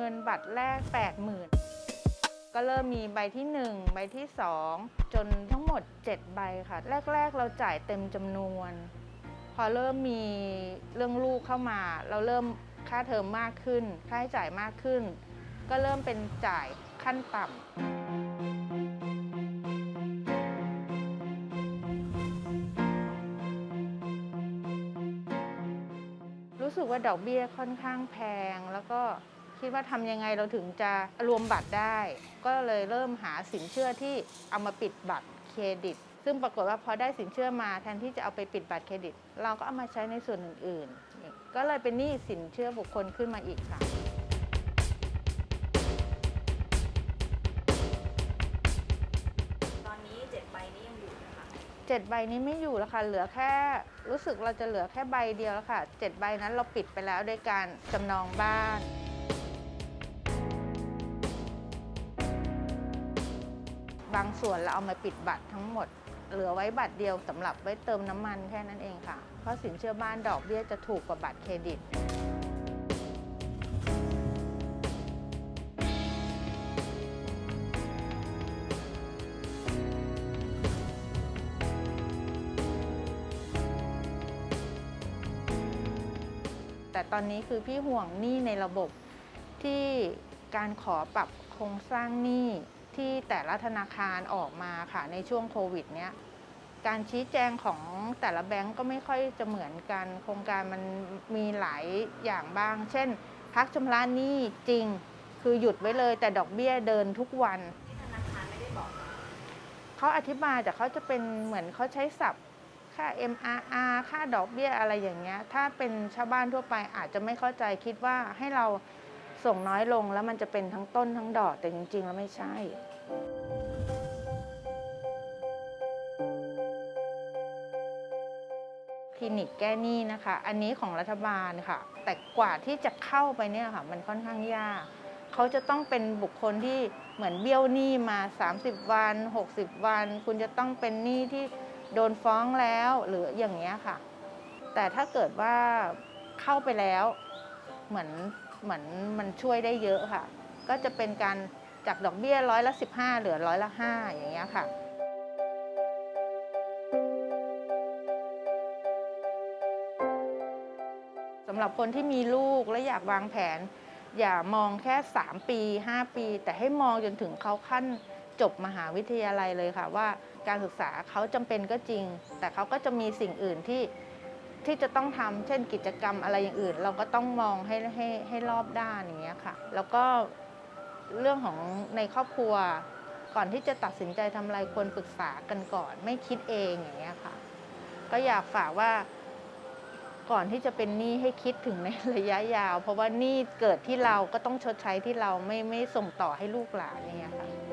งินบัตรแรก 80,000 ก็เริ่มมีใบที่ 1 ใบที่ 2 จนทั้งหมด 7 ใบค่ะ แรก ๆ เราจ่ายเต็มจำนวน พอเริ่มมีเรื่องลูกเข้ามา เราเริ่มค่าเทอมมากขึ้น ค่าใช้จ่ายมากขึ้น ก็เริ่มเป็นจ่ายขั้นต่ำรู้สึกว่าดอกเบี้ยค่อนข้างแพงแล้วก็ คิดว่าทำยังไงเราถึงจะรวมบัตรได้ ก็เลยเริ่มหาสินเชื่อที่เอามาปิดบัตรเครดิต ซึ่งปรากฏว่าพอได้สินเชื่อมาแทนที่จะเอาไปปิดบัตรเครดิต เราก็เอามาใช้ในส่วนอื่นๆ ก็เลยเป็นหนี้สินเชื่อบุคคลขึ้นมาอีกค่ะตอนนี้เจ็ดใบนี้ยังอยู่นะคะเจ็ดใบนี้ไม่อยู่แล้วค่ะ เหลือแค่รู้สึกเราจะเหลือแค่ใบเดียวแล้วค่ะเจ็ดใบนั้นเราปิดไปแล้วโดยการจำนองบ้าน บางส่วนเราเอามาปิดบัตรทั้งหมด เหลือไว้บัตรเดียวสำหรับไว้เติมน้ำมันแค่นั้นเองค่ะ เพราะสินเชื่อบ้านดอกเบี้ยจะถูกกว่าบัตรเครดิต แต่ตอนนี้คือพี่ห่วงหนี้ในระบบที่การขอปรับโครงสร้างหนี้ ที่แต่ละธนาคารออกมาค่ะในช่วงโควิดเนี้ยการชี้แจงของแต่ละแบงก์ก็ไม่ค่อยจะเหมือนกัน โครงการมันมีหลายอย่างบ้าง เช่น พักชำระหนี้จริง คือหยุดไว้เลยแต่ดอกเบี้ยเดินทุกวันที่ธนาคารไม่ได้บอกมาเขาอธิบายแต่เขาจะเป็นเหมือนเขาใช้ศัพท์ค่า MRR ค่าดอกเบี้ยอะไรอย่างเงี้ย ถ้าเป็นชาวบ้านทั่วไปอาจจะไม่เข้าใจคิดว่าให้เรา ส่งน้อยลงแล้วมันจะเป็นทั้งต้นทั้งดอกแต่จริง ๆ แล้วไม่ใช่ คลินิกแก้หนี้นะคะ อันนี้ของรัฐบาลค่ะ แต่กว่าที่จะเข้าไปเนี่ยค่ะ มันค่อนข้างยากเขาจะต้องเป็นบุคคลที่เหมือนเบี้ยวหนี้มา 30 วัน 60 วัน คุณจะต้องเป็นหนี้ที่โดนฟ้องแล้วหรืออย่างเงี้ยค่ะ แต่ถ้าเกิดว่าเข้าไปแล้วเหมือน เหมือนมันช่วยได้เยอะค่ะ ก็จะเป็นการจากดอกเบี้ยร้อยละ 15 เหลือร้อยละ 5 อย่างเงี้ยค่ะสำหรับคนที่มีลูกและอยากวางแผน อย่ามองแค่ 3 ปี 5 ปี แต่ให้มองจนถึงเขาขั้นจบมหาวิทยาลัยเลยค่ะว่าการศึกษาเขาจำเป็นก็จริง แต่เขาก็จะมีสิ่งอื่นที่ ที่จะต้องทำเช่นกิจกรรมอะไรอย่างอื่น เราก็ต้องมองให้ให้ให้รอบด้านอย่างเงี้ยค่ะ แล้วก็เรื่องของในครอบครัว ก่อนที่จะตัดสินใจทำอะไรควรปรึกษากันก่อน ไม่คิดเองอย่างเงี้ยค่ะ ก็อยากฝากว่าก่อนที่จะเป็นหนี้ให้คิดถึงในระยะยาว เพราะว่าหนี้เกิดที่เราก็ต้องชดใช้ที่เราไม่ไม่ส่งต่อให้ลูกหลานอย่างเงี้ยค่ะ